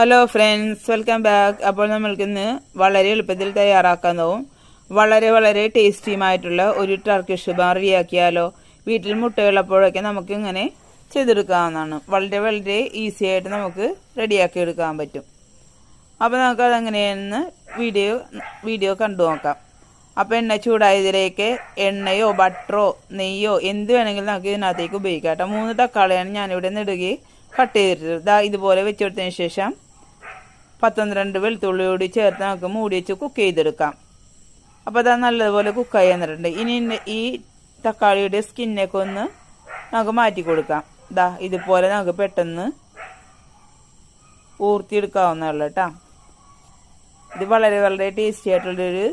Hello friends welcome back അപ്പോൾ നമ്മൾക്ക് ഇന്ന് വളരെ എളുപ്പത്തിൽ തയ്യാറാക്കാൻ തയ്യാറാക്കാവുന്നതും വളരെ വളരെ ടേസ്റ്റിയുമായിട്ടുള്ള ഒരു ടർക്കിഷ് ബാർ റെഡിയാക്കിയാലോ വീട്ടിൽ മുട്ടയുള്ളപ്പോഴൊക്കെ നമുക്ക് ഇങ്ങനെ ചെയ്തെടുക്കാവുന്നതാണ്. വളരെ വളരെ ഈസി ആയിട്ട് നമുക്ക് റെഡിയാക്കി എടുക്കാൻ പറ്റും. അപ്പോൾ നമുക്ക് അതെങ്ങനെയെന്ന് വീഡിയോ വീഡിയോ കണ്ടു നോക്കാം. അപ്പോൾ എണ്ണ ചൂടായതിലേക്ക് എണ്ണയോ ബട്ടറോ നെയ്യോ എന്ത് വേണമെങ്കിലും നമുക്ക് ഇതിനകത്തേക്ക് ഉപയോഗിക്കാം കേട്ടോ. മൂന്ന് തക്കാളിയാണ് ഞാനിവിടെ നെടുകി കട്ട് ചെയ്തിട്ട് ദാ ഇതുപോലെ വെച്ചെടുത്തതിന് ശേഷം പത്തൊന്നരണ്ട് വെളുത്തുള്ളി കൂടി ചേർത്ത് നമുക്ക് മൂടി വെച്ച് കുക്ക് ചെയ്തെടുക്കാം. അപ്പോൾ അതാ നല്ലതുപോലെ കുക്കായി വന്നിട്ടുണ്ട്. ഇനി ഈ തക്കാളിയുടെ സ്കിന്നൊക്കെ ഒന്ന് നമുക്ക് മാറ്റി കൊടുക്കാം. ദാ ഇതുപോലെ നമുക്ക് പെട്ടെന്ന് ഊർത്തിയെടുക്കാവുന്നതാണ് കേട്ടോ. ഇത് വളരെ വളരെ ടേസ്റ്റി ആയിട്ടുള്ളൊരു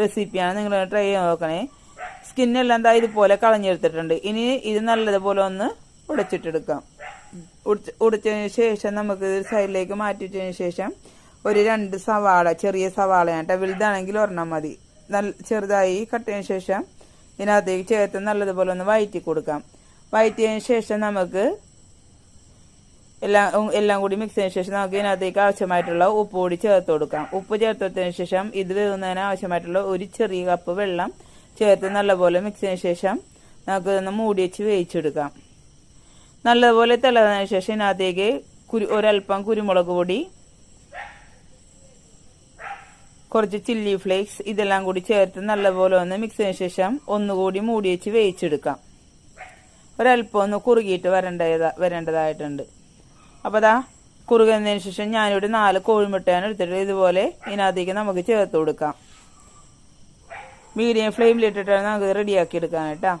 റെസിപ്പിയാണ് നിങ്ങൾ ട്രൈ ചെയ്ത് നോക്കണേ. സ്കിന്നെല്ലാം എന്താ ഇതുപോലെ കളഞ്ഞെടുത്തിട്ടുണ്ട്. ഇനി ഇത് നല്ലതുപോലെ ഒന്ന് ഉടച്ചിട്ടെടുക്കാം. ഉടച്ചതിന് ശേഷം നമുക്ക് സൈഡിലേക്ക് മാറ്റി വെച്ചതിന് ശേഷം ഒരു രണ്ട് സവാള ചെറിയ സവാള കേട്ടോ. വലുതാണെങ്കിൽ ഒരെണ്ണം മതി. നല്ല ചെറുതായി കട്ടതിന് ശേഷം ഇതിനകത്തേക്ക് ചേർത്ത് നല്ലതുപോലെ ഒന്ന് വയറ്റി കൊടുക്കാം. വയറ്റിയതിന് ശേഷം നമുക്ക് എല്ലാം എല്ലാം കൂടി മിക്സ് ചെയ്തതിന് ശേഷം നമുക്ക് ഇതിനകത്തേക്ക് ആവശ്യമായിട്ടുള്ള ഉപ്പ് കൂടി ചേർത്ത് കൊടുക്കാം. ഉപ്പ് ചേർത്തതിന് ശേഷം ഇത് വേകുന്നതിന് ആവശ്യമായിട്ടുള്ള ഒരു ചെറിയ കപ്പ് വെള്ളം ചേർത്ത് നല്ലപോലെ മിക്സ് ചെയ്തതിന് ശേഷം നമുക്ക് ഇതൊന്ന് മൂടി വെച്ച് വേവിച്ചെടുക്കാം. നല്ലതുപോലെ തിളന്നതിന് ശേഷം ഇതിനകത്തേക്ക് കുരു ഒരൽപ്പം കുരുമുളക് പൊടി കുറച്ച് ചില്ലി ഫ്ലേക്സ് ഇതെല്ലാം കൂടി ചേർത്ത് നല്ലപോലെ ഒന്ന് മിക്സ് ചെയ്തതിന് ശേഷം ഒന്നുകൂടി മൂടി വെച്ച് വേവിച്ചെടുക്കാം. ഒരൽപ്പം ഒന്ന് കുറുകിയിട്ട് വരേണ്ടതാ വരേണ്ടതായിട്ടുണ്ട്. അപ്പോൾ അതാ കുറുകുന്നതിന് ശേഷം ഞാനിവിടെ നാല് കോഴിമുട്ടയാണ് എടുത്തിട്ട് ഇതുപോലെ ഇതിനകത്തേക്ക് നമുക്ക് ചേർത്ത് കൊടുക്കാം. മീഡിയം ഫ്ലെയിമിലിട്ടിട്ടാണ് നമുക്ക് റെഡിയാക്കി എടുക്കാൻ കേട്ടോ.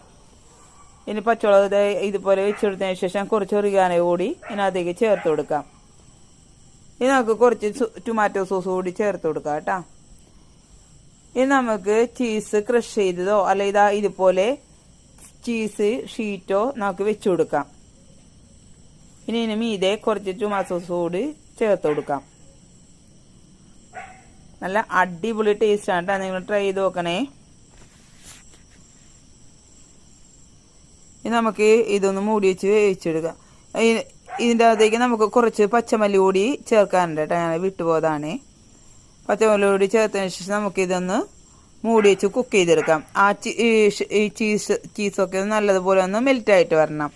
ഇനി പച്ചമുളക് ഇതുപോലെ വെച്ചെടുത്തതിന് ശേഷം കുറച്ച് ഒറിഗാനോ കൂടി ഇതിനകത്തേക്ക് ചേർത്ത് കൊടുക്കാം. ഇനി നമുക്ക് കുറച്ച് ടൊമാറ്റോ സോസ് കൂടി ചേർത്ത് കൊടുക്കാം കേട്ടോ. ഇനി നമുക്ക് ചീസ് ക്രഷ് ചെയ്തതോ അല്ല ഇതാ ഇതുപോലെ ചീസ് ഷീറ്റോ നമുക്ക് വെച്ചു കൊടുക്കാം. ഇനി ഇതിന് മീതെ കുറച്ച് ടൊമാറ്റോ സോസ് കൂടി ചേർത്ത് കൊടുക്കാം. നല്ല അടിപൊളി ടേസ്റ്റാണ് കേട്ടോ. നിങ്ങൾ ട്രൈ ചെയ്ത് നോക്കണേ. ഇനി നമുക്ക് ഇതൊന്ന് മൂടി വെച്ച് വേവിച്ചെടുക്കാം. ഇതിന്റെ അകത്തേക്ക് നമുക്ക് കുറച്ച് പച്ചമല്ലി കൂടി ചേർക്കാനുണ്ട് കേട്ടോ. ഞാൻ വിട്ടുപോയതാണ്. പച്ചമല്ലി കൂടി ചേർത്തതിന് ശേഷം നമുക്കിതൊന്ന് മൂടി വെച്ച് കുക്ക് ചെയ്തെടുക്കാം. ആ ഈ ചീസ് ചീസൊക്കെ നല്ലതുപോലെ ഒന്ന് മെൽറ്റായിട്ട് വരണം.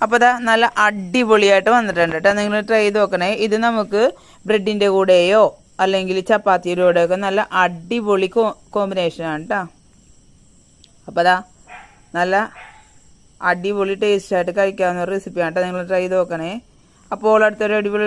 അപ്പോൾ അതാ നല്ല അടിപൊളിയായിട്ട് വന്നിട്ടുണ്ട് കേട്ടോ. നിങ്ങൾ ട്രൈ ചെയ്ത് നോക്കണേ. ഇത് നമുക്ക് ബ്രെഡിന്റെ കൂടെയോ അല്ലെങ്കിൽ ചപ്പാത്തിയുടെ കൂടെയൊക്കെ നല്ല അടിപൊളി കോമ്പിനേഷനാണ് കേട്ടോ. അപ്പോൾ അതാ നല്ല അടിപൊളി ടേസ്റ്റായിട്ട് കഴിക്കാവുന്ന റെസിപ്പിയാണ് കേട്ടോ നിങ്ങൾ ട്രൈ ചെയ്ത് നോക്കണേ. അപ്പോൾ അടുത്തൊരു അടിപൊളി